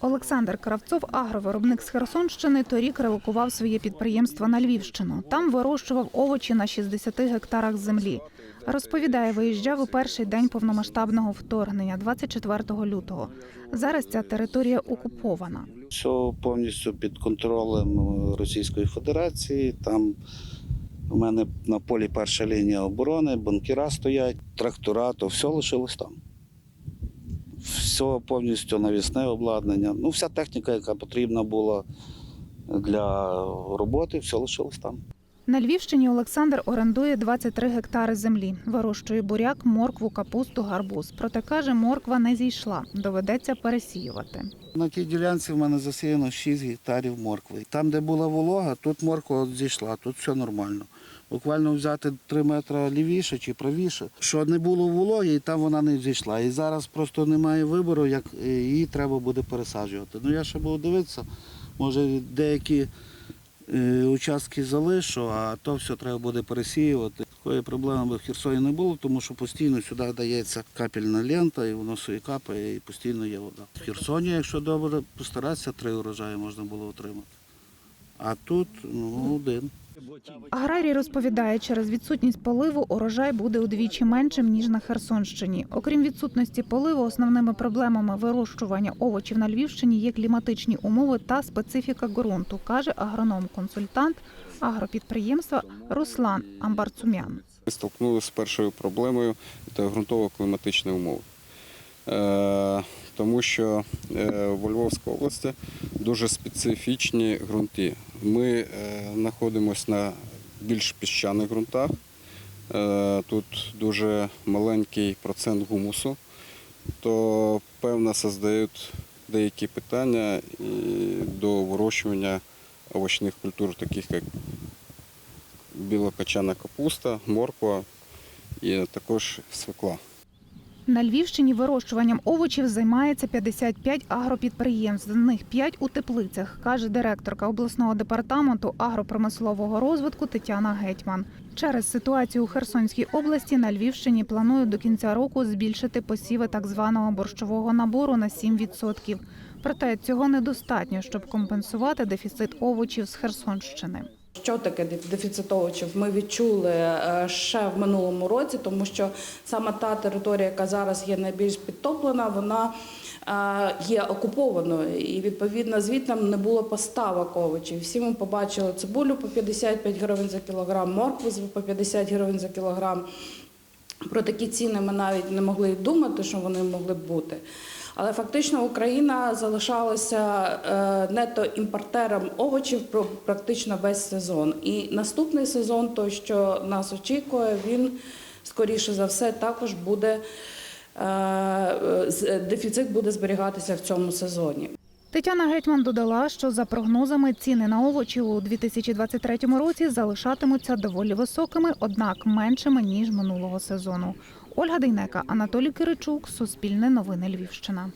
Олександр Кравцов, агровиробник з Херсонщини, торік релокував своє підприємство на Львівщину. Там вирощував овочі на 60 гектарах землі. Розповідає, виїжджав у перший день повномасштабного вторгнення, 24 лютого. Зараз ця територія окупована. Все повністю під контролем е, Російської Федерації. Там у мене на полі перша лінія оборони, бункера стоять, трактора, то все лишилось там. Все повністю навісне обладнання. Ну, вся техніка, яка потрібна була для роботи, все лишилось там. На Львівщині Олександр орендує 23 гектари землі. Вирощує буряк, моркву, капусту, гарбуз. Проте каже, морква не зійшла. Доведеться пересіювати. На тій ділянці в мене засіяно 6 гектарів моркви. Там, де була волога, тут морква зійшла, тут все нормально. Буквально взяти 3 метри лівіше чи правіше, що не було вологи, і там вона не зійшла. І зараз просто немає вибору, як е, її треба буде пересаджувати. Ну я ще буду дивитися, може деякі е, участки залишу, а то все треба буде пересіювати. Такої проблеми в Херсоні не було, тому що постійно сюди дається капельна лента, і воно собі капає, і постійно є вода. В Херсоні, якщо добре постаратися, три урожаї можна було отримати. А тут ну, один. Аграрій розповідає, через відсутність поливу урожай буде удвічі меншим ніж на Херсонщині. Окрім відсутності поливу, основними проблемами вирощування овочів на Львівщині є кліматичні умови та специфіка ґрунту, каже агроном-консультант агропідприємства Руслан Амбарцумян. Ми столкнулися з першою проблемою це ґрунтово-кліматичні умови. Е, Тому що е, в Львовській області дуже специфічні ґрунти. Ми е, знаходимося на більш піщаних ґрунтах. Тут дуже маленький процент гумусу, то певно создають деякі питання до вирощування овочних культур, таких як білокачана капуста, морква і також свекла. На Львівщині вирощуванням овочів займається 55 агропідприємств. З них 5 у теплицях, каже директорка обласного департаменту агропромислового розвитку Тетяна Гетьман. Через ситуацію у Херсонській області на Львівщині планують до кінця року збільшити посіви так званого борщового набору на 7%. Проте цього недостатньо, щоб компенсувати дефіцит овочів з Херсонщини. Що таке деф- дефіцит овочів? Ми відчули е, ще в минулому році, тому що саме та територія, яка зараз є найбільш підтоплена, вона е, є окупованою. І відповідно звідти не було поставок овочів. Всі ми побачили цибулю по 55 гривень за кілограм, моркву по 50 гривень за кілограм. Про такі ціни ми навіть не могли думати, що вони могли б бути. Але фактично Україна залишалася е, нето імпортером овочів практично весь сезон. І наступний сезон, той, що нас очікує, він скоріше за все також буде е, з- дефіцит буде зберігатися в цьому сезоні. Тетяна Гетьман додала, що за прогнозами ціни на овочі у 2023 році залишатимуться доволі високими, однак меншими ніж минулого сезону. Ольга Дейнека, Анатолій Киричук, Суспільне новини Львівщина.